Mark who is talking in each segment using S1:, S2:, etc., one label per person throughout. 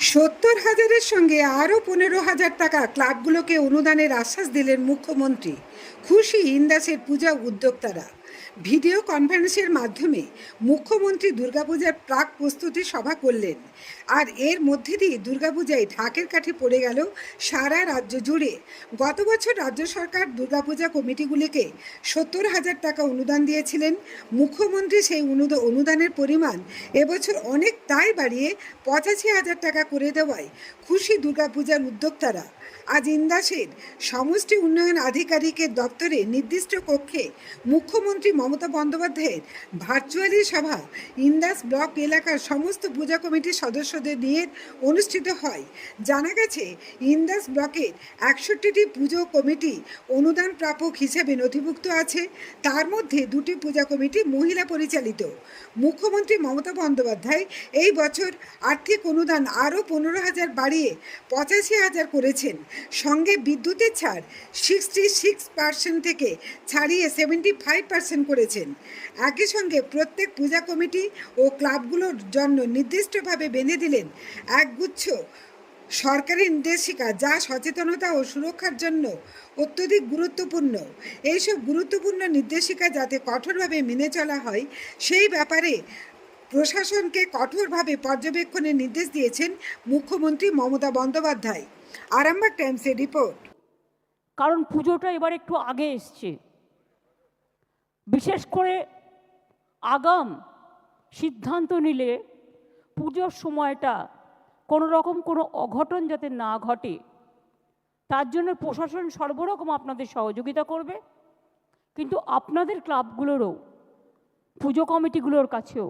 S1: সত্তর হাজারের সঙ্গে আরও পনেরো হাজার টাকা ক্লাবগুলোকে অনুদানের আশ্বাস দিলেন মুখ্যমন্ত্রী। খুশি ইন্দাসের পূজা উদ্যোক্তারা। ভিডিও কনফারেন্সের মাধ্যমে মুখ্যমন্ত্রী দুর্গাপূজার প্রাক প্রস্তুতি সভা করলেন। আর এর মধ্যে দিয়ে দুর্গাপূজায় ঢাকের কাঠে পড়ে গেল সারা রাজ্য জুড়ে। গত বছর রাজ্য সরকার দুর্গাপূজা কমিটিগুলিকে সত্তর হাজার টাকা অনুদান দিয়েছিলেন। মুখ্যমন্ত্রী সেই অনুদ- অনুদানের পরিমাণ এবছর অনেক তাই বাড়িয়ে পঁচাশি হাজার টাকা করে দেওয়ায় খুশি দুর্গাপূজার উদ্যোক্তারা। আজ ইন্দাসের সমষ্টি উন্নয়ন আধিকারিকের দপ্তরে নির্দিষ্ট কক্ষে মুখ্যমন্ত্রী মমতা বন্দ্যোপাধ্যায়ের ভার্চুয়ালি সভা ইন্দাস ব্লক এলাকার সমস্ত পূজা কমিটির সদস্যদের নিয়ে অনুষ্ঠিত হয়। জানা গেছে, ইন্দাস ব্লকের একষট্টিটি পুজো কমিটি অনুদান প্রাপক হিসেবে নথিভুক্ত আছে। তার মধ্যে দুটি পূজা কমিটি মহিলা পরিচালিত। মুখ্যমন্ত্রী মমতা বন্দ্যোপাধ্যায় এই বছর আর্থিক অনুদান আরও পনেরো হাজার বাড়িয়ে পঁচাশি হাজার করেছেন। সঙ্গে বিদ্যুতের ছাড় সিক্সটি সিক্স পার্সেন্ট থেকে ছাড়িয়ে সেভেন্টি ফাইভ পার্সেন্ট করেছেন। একই সঙ্গে প্রত্যেক পূজা কমিটি ও ক্লাবগুলোর জন্য নির্দিষ্টভাবে বেঁধে দিলেন একগুচ্ছ সরকারি নির্দেশিকা যা সচেতনতা ও সুরক্ষার জন্য অত্যধিক গুরুত্বপূর্ণ। এইসব গুরুত্বপূর্ণ নির্দেশিকা যাতে কঠোরভাবে মেনে চলা হয়, সেই ব্যাপারে প্রশাসনকে কঠোরভাবে পর্যবেক্ষণের নির্দেশ দিয়েছেন মুখ্যমন্ত্রী মমতা বন্দ্যোপাধ্যায়। আরামবাগ টাইমসের রিপোর্ট
S2: কারণ পুজোটা এবার একটু আগে এসছে। বিশেষ করে আগাম সিদ্ধান্ত নিলে পুজোর সময়টা কোনো রকম কোনো অঘটন যাতে না ঘটে, তার জন্য প্রশাসন সর্বরকম আপনাদের সহযোগিতা করবে। কিন্তু আপনাদের ক্লাবগুলোরও, পুজো কমিটিগুলোর কাছেও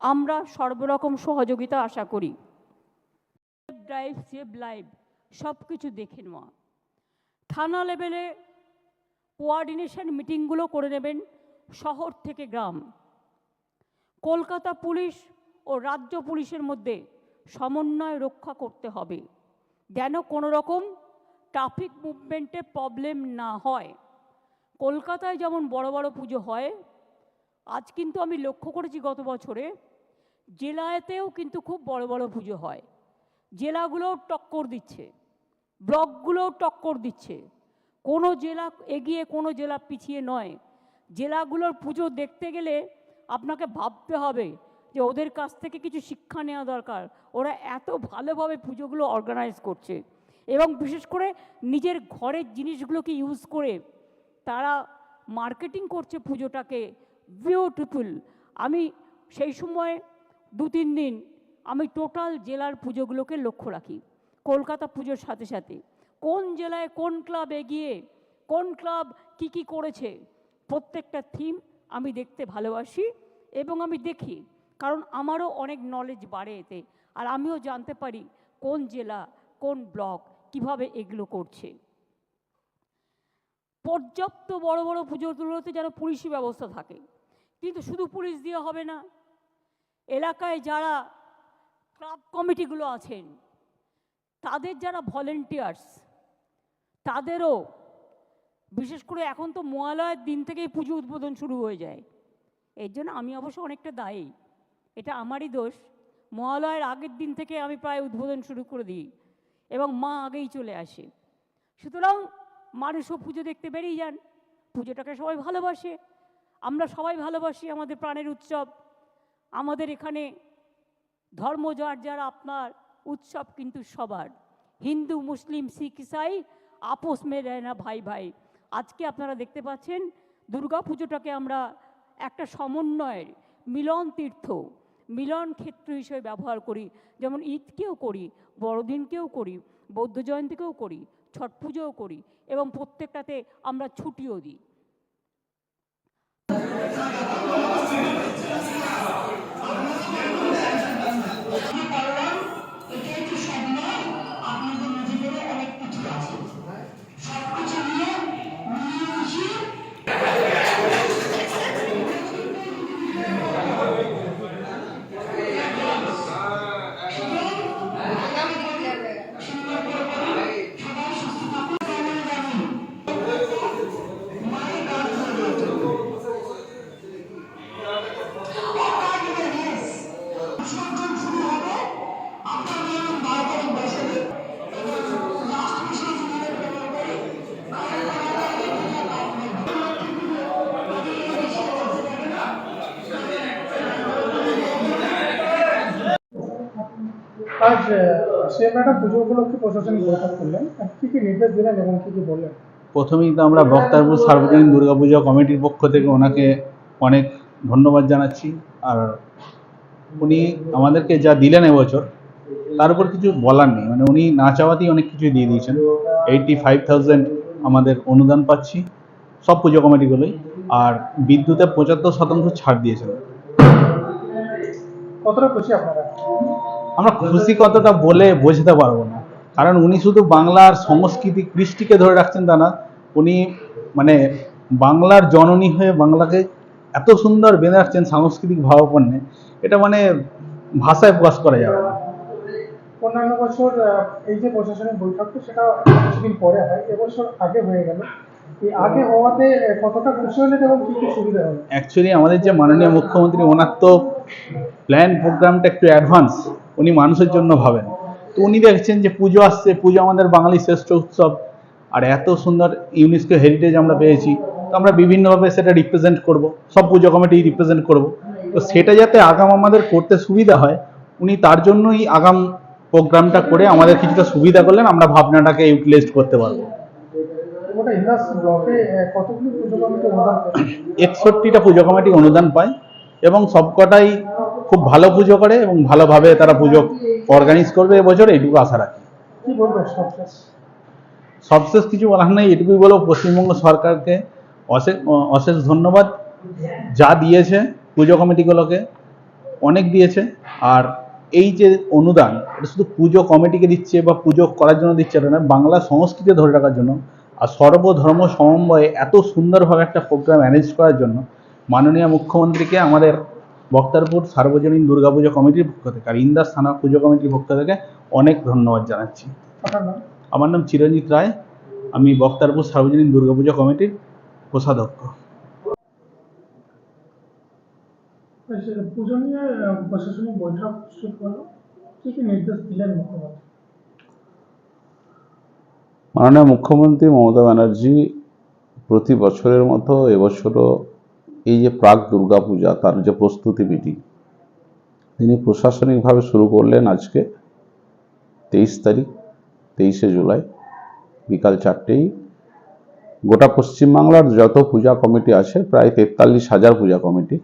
S2: আমরা সর্বরকম সহযোগিতা আশা করি। ড্রাইভ সেভ লাইভ সব কিছু দেখে নেওয়া। থানা লেভেলে কোয়ার্ডিনেশন মিটিংগুলো করে নেবেন শহর থেকে গ্রাম। কলকাতা পুলিশ ও রাজ্য পুলিশের মধ্যে সমন্বয় রক্ষা করতে হবে, যেন কোনো রকম ট্রাফিক মুভমেন্টে প্রবলেম না হয়। কলকাতায় যেমন বড় বড় পুজো হয়, আজ কিন্তু আমি লক্ষ্য করেছি গত বছরে, জেলাতেও কিন্তু খুব বড় বড় পুজো হয়। জেলাগুলোও টক্কর দিচ্ছে, ব্লকগুলোও টক্কর দিচ্ছে। কোনো জেলা এগিয়ে কোনো জেলা পিছিয়ে নয়। জেলাগুলোর পুজো দেখতে গেলে আপনাকে ভাবতে হবে যে ওদের কাছ থেকে কিছু শিক্ষা নেওয়া দরকার। ওরা এত ভালোভাবে পুজোগুলো অর্গানাইজ করছে এবং বিশেষ করে নিজের ঘরের জিনিসগুলোকে ইউজ করে তারা মার্কেটিং করছে পুজোটাকে বিউটিফুল আমি সেই সময় দু তিন দিন আমি টোটাল জেলার পুজোগুলোকে লক্ষ্য রাখি। কলকাতা পুজোর সাথে সাথে। কোন জেলায় কোন ক্লাব এগিয়ে, কোন ক্লাব কি কি করেছে, প্রত্যেকটা থিম আমি দেখতে ভালোবাসি এবং আমি দেখি। কারণ আমারও অনেক নলেজ বাড়ে এতে। আর আমিও জানতে পারি কোন জেলা, কোন ব্লক কীভাবে এগুলো করছে। পর্যাপ্ত বড় বড় পুজোগুলোতে যেন পুলিশি ব্যবস্থা থাকে। কিন্তু শুধু পুলিশ দিয়ে হবে না। এলাকায় যারা ক্লাব কমিটিগুলো আছেন। তাদের যারা ভলেন্টিয়ার্স তাদেরও বিশেষ করে এখন তো মহালয়ের দিন থেকেই পুজো উদ্বোধন শুরু হয়ে যায়। এর জন্য আমি অবশ্য অনেকটা দায়ী। এটা আমারই দোষ। মহালয়ের আগের দিন থেকে আমি প্রায় উদ্বোধন শুরু করে দিই এবং মা আগেই চলে আসে। সুতরাং মানুষও পুজো দেখতে বেরিয়ে যান। পুজোটাকে সবাই ভালোবাসে। আমরা সবাই ভালোবাসি আমাদের প্রাণের উৎসব। আমাদের এখানে ধর্ম যার যার আপনার উৎসব কিন্তু সবার। হিন্দু, মুসলিম, শিখ, ইসাই, আপোষ মে রয় না ভাই ভাই। আজকে আপনারা দেখতে পাচ্ছেন দুর্গা পুজোটাকে আমরা একটা সমন্বয়ের মিলন তীর্থ, মিলন ক্ষেত্র হিসেবে ব্যবহার করি। যেমন ঈদকেও করি, বড়দিনকেও করি, বৌদ্ধ জয়ন্তীকেও করি, ছট পুজোও করি এবং প্রত্যেকটাতে আমরা ছুটিও দিই।
S3: আজ পুজো উপলক্ষে প্রশাসনিক বৈঠক করলেন। কি কি নির্দেশ দিলেন এবং কি কি বললেন?
S4: প্রথমেই তো আমরা বক্তারপুর সার্বজনীন দুর্গাপূজা কমিটির পক্ষ থেকে ওনাকে অনেক ধন্যবাদ জানাচ্ছি। আর উনি আমাদেরকে যা দিলেন এবছর তার উপর কিছু বলার নেই। মানে উনি না চাওয়াতেই অনেক কিছু দিয়ে দিয়েছেন। এইটটি ফাইভ থাউজেন্ড আমাদের অনুদান পাচ্ছি সব পুজো কমিটিগুলোই। আর বিদ্যুতে পঁচাত্তর শতাংশ ছাড় দিয়েছেন।
S3: কতটা খুশি আপনারা?
S4: আমরা খুশি কতটা বলে বোঝাতে পারব না। কারণ উনি শুধু বাংলার সংস্কৃতি কৃষ্টিকে ধরে রাখছেন তা না উনি মানে বাংলার জননী হয়ে বাংলাকে এত সুন্দর বেঁধে রাখছেন সাংস্কৃতিক ভাবাপন্নে এটা মানে ভাষায় প্রকাশ করা যাবে না।
S3: অন্যান্য বছর এই যে প্রশাসনিক বৈঠকটা সেটা কিছুদিন পরে হয় এবছর আগে হয়ে গেল। আগে হওয়াতে কতটা খুশি হলেন এবং কি কি সুবিধা হলো?
S4: অ্যাকচুয়ালি আমাদের যে মাননীয় মুখ্যমন্ত্রী ওনার তো প্ল্যান প্রোগ্রামটা একটু অ্যাডভান্স উনি মানুষের জন্য ভাবেন। তো উনি দেখছেন যে পুজো আসছে পুজো আমাদের বাঙালি শ্রেষ্ঠ উৎসব। আর এত সুন্দর ইউনেস্কো হেরিটেজ আমরা পেয়েছি। আমরা বিভিন্নভাবে সেটা রিপ্রেজেন্ট করব সব পুজো কমিটি রিপ্রেজেন্ট করব। তো সেটা যাতে আগাম আমাদের করতে সুবিধা হয় উনি তার জন্যই আগাম প্রোগ্রামটা করে আমাদের কিছুটা সুবিধা করলেন আমরা ভাবনাটাকে ইউটিলাইজ করতে পারব। একষট্টিটা পুজো কমিটি অনুদান পায় এবং সবকটাই খুব ভালো পুজো করে এবং ভালোভাবে তারা পুজো অর্গানাইজ করবে এবছর এইটুকু আশা রাখি।
S3: সবশেষ
S4: কিছু বলার নেই এটুকুই বলব পশ্চিমবঙ্গ সরকারকে অশেষ অশেষ ধন্যবাদ যা দিয়েছে পুজো কমিটিগুলোকে অনেক দিয়েছে। আর এই যে অনুদান এটা শুধু পুজো কমিটিকে দিচ্ছে বা পুজো করার জন্য দিচ্ছে এটা না বাংলা সংস্কৃতি ধরে রাখার জন্য আর সর্বধর্ম সমন্বয়ে এত সুন্দরভাবে একটা প্রোগ্রাম ম্যানেজ করার জন্য মাননীয় মুখ্যমন্ত্রীকে আমাদের বক্তারপুর সার্বজনীন দুর্গাপুজো কমিটির পক্ষ থেকে আর ইন্দাস থানা পুজো কমিটির পক্ষ থেকে অনেক ধন্যবাদ জানাচ্ছি। আমার নাম চিরঞ্জিত রায় আমি বক্তারপুর সার্বজনীন দুর্গাপূজা কমিটির কোষাধ্যক্ষ
S3: পুজো নিয়ে প্রশাসনিক বৈঠক শুরু হলো কি কি নির্দেশ দিলেন মুখ্যমন্ত্রী?
S5: মাননীয় মুখ্যমন্ত্রী মমতা ব্যানার্জি প্রতি বছরের মতো এবছরও এই যে প্রাক দুর্গাপূজা তার যে প্রস্তুতি মিটিং তিনি প্রশাসনিকভাবে শুরু করলেন আজকে তেইশ তারিখ তেইশে জুলাই বিকাল চারটেই। গোটা পশ্চিমবাংলার যত পূজা কমিটি আছে, প্রায় তেতাল্লিশ হাজার পূজা কমিটি।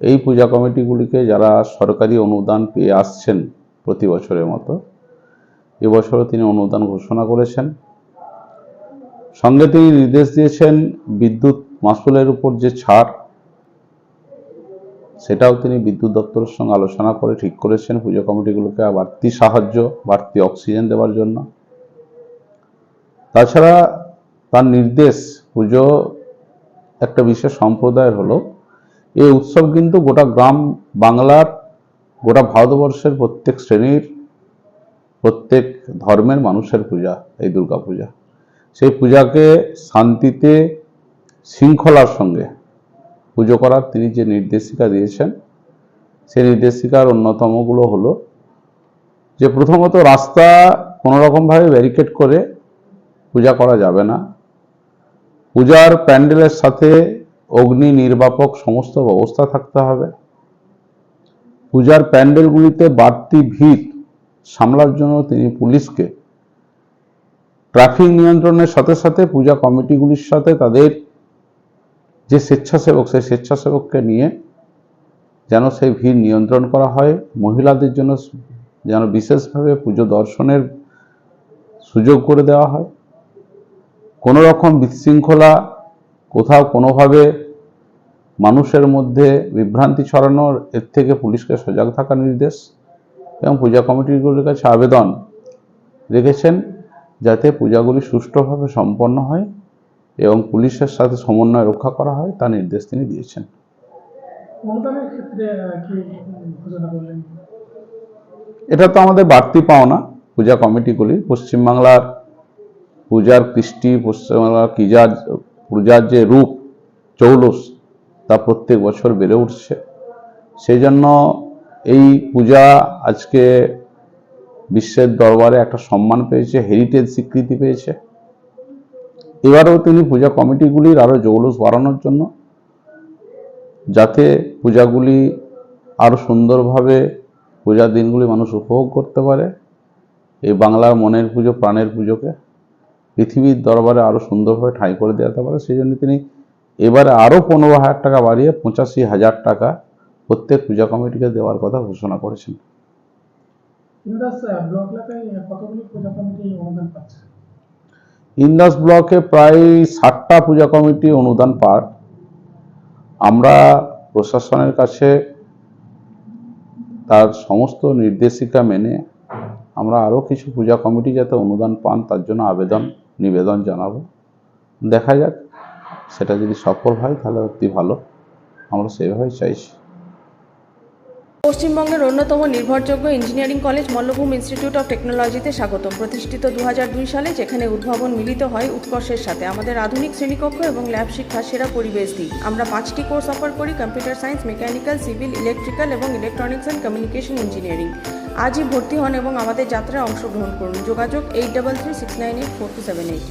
S5: এই পূজা কমিটিগুলিকে যারা সরকারি অনুদান পেয়ে আসছেন প্রতি বছরের মতো, এবছরও তিনি অনুদান ঘোষণা করেছেন। সঙ্গে তিনি নির্দেশ দিয়েছেন বিদ্যুৎ মাসুলের উপর যে ছাড়, সেটাও তিনি বিদ্যুৎ দপ্তরের সঙ্গে আলোচনা করে ঠিক করেছেন। পুজো কমিটিগুলোকে বাড়তি সাহায্য, বাড়তি অক্সিজেন দেওয়ার জন্য। তাছাড়া তার নির্দেশ পুজো একটা বিশেষ সম্প্রদায়ের হলো। এই উৎসব কিন্তু গোটা গ্রাম বাংলার, গোটা ভারতবর্ষের প্রত্যেক শ্রেণির, প্রত্যেক ধর্মের মানুষের পূজা, এই দুর্গা পূজা। সেই পূজাকে শান্তিতে, শৃঙ্খলার সঙ্গে পুজো করার তিনি যে নির্দেশিকা দিয়েছেন, সেই নির্দেশিকার অন্যতমগুলো হলো যে প্রথমত রাস্তা কোনোরকমভাবে ব্যারিকেড করে পূজা করা যাবে না। পূজার প্যান্ডেলের সাথে অগ্নি নির্বাপক সমস্ত ব্যবস্থা থাকতে হবে। পূজার প্যান্ডেলগুলিতে বাড়তি ভিড় সামলার জন্য তিনি পুলিশকে ট্রাফিক নিয়ন্ত্রণের সাথে সাথে পূজা কমিটিগুলির সাথে তাদের যে স্বেচ্ছাসেবক, সেই স্বেচ্ছাসেবককে নিয়ে যেন সেই ভিড় নিয়ন্ত্রণ করা হয়। মহিলাদের জন্য যেন বিশেষভাবে পুজো দর্শনের সুযোগ করে দেওয়া হয়। কোনো রকম বিশৃঙ্খলা কোথাও কোনোভাবে মানুষের মধ্যে বিভ্রান্তি ছড়ানোর এর থেকে পুলিশকে সজাগ থাকার নির্দেশ এবং পূজা কমিটিগুলির কাছে আবেদন রেখেছেন যাতে পূজাগুলি সুষ্ঠুভাবে সম্পন্ন হয় এবং পুলিশের সাথে সমন্বয় রক্ষা করা হয় তা নির্দেশ তিনি দিয়েছেন। এটা তো আমাদের বাড়তি পাওনা পূজা কমিটিগুলি। পশ্চিমবাংলার পূজার কৃষ্টি পশ্চিমবাংলার কিজার পূজার যে রূপ, চৌলস তা প্রত্যেক বছর বেড়ে উঠছে। সেই জন্য এই পূজা আজকে বিশ্বের দরবারে একটা সম্মান পেয়েছে হেরিটেজ স্বীকৃতি পেয়েছে। এবারেও তিনি পূজা কমিটিগুলির আরও জৌলস বাড়ানোর জন্য, যাতে পূজাগুলি আরও সুন্দরভাবে পূজার দিনগুলি মানুষ উপভোগ করতে পারে। এই বাংলার মনের পুজো, প্রাণের পুজোকে পৃথিবীর দরবারে আরও সুন্দরভাবে ঠাঁই করে দেওয়াতে পারে। সেই জন্য তিনি এবারে আরও পনেরো হাজার টাকা বাড়িয়ে পঁচাশি হাজার টাকা প্রত্যেক পূজা কমিটিকে দেওয়ার কথা ঘোষণা করেছেন।
S3: ইন্দাস ব্লকে
S5: প্রায় ষাটটা পূজা কমিটি অনুদান পার। আমরা প্রশাসনের কাছে তার সমস্ত নির্দেশিকা মেনে আমরা আরও কিছু পূজা কমিটি যাতে অনুদান পান তার জন্য আবেদন নিবেদন জানাব। দেখা যাক, সেটা যদি সফল হয় তাহলে অতি ভালো। আমরা সেইভাবে চাইছি।
S6: পশ্চিমবঙ্গের অন্যতম নির্ভরযোগ্য engineering college Mallabhum institute of টেকনোলজিতে স্বাগতম। প্রতিষ্ঠিত দু হাজার দুই সালে যেখানে উদ্ভাবন মিলিত হয় উৎকর্ষের সাথে। আমাদের আধুনিক শ্রেণীকক্ষ এবং ল্যাব শিক্ষা সেরা পরিবেশ দিই আমরা পাঁচটি কোর্স অফার করি, computer science, mechanical, civil, electrical এবং ইলেকট্রনিক্স অ্যান্ড কমিউনিকেশন ইঞ্জিনিয়ারিং। আজই ভর্তি হন এবং আমাদের যাত্রায় অংশগ্রহণ করুন। যোগাযোগ eight double three six nine eight four two seven eight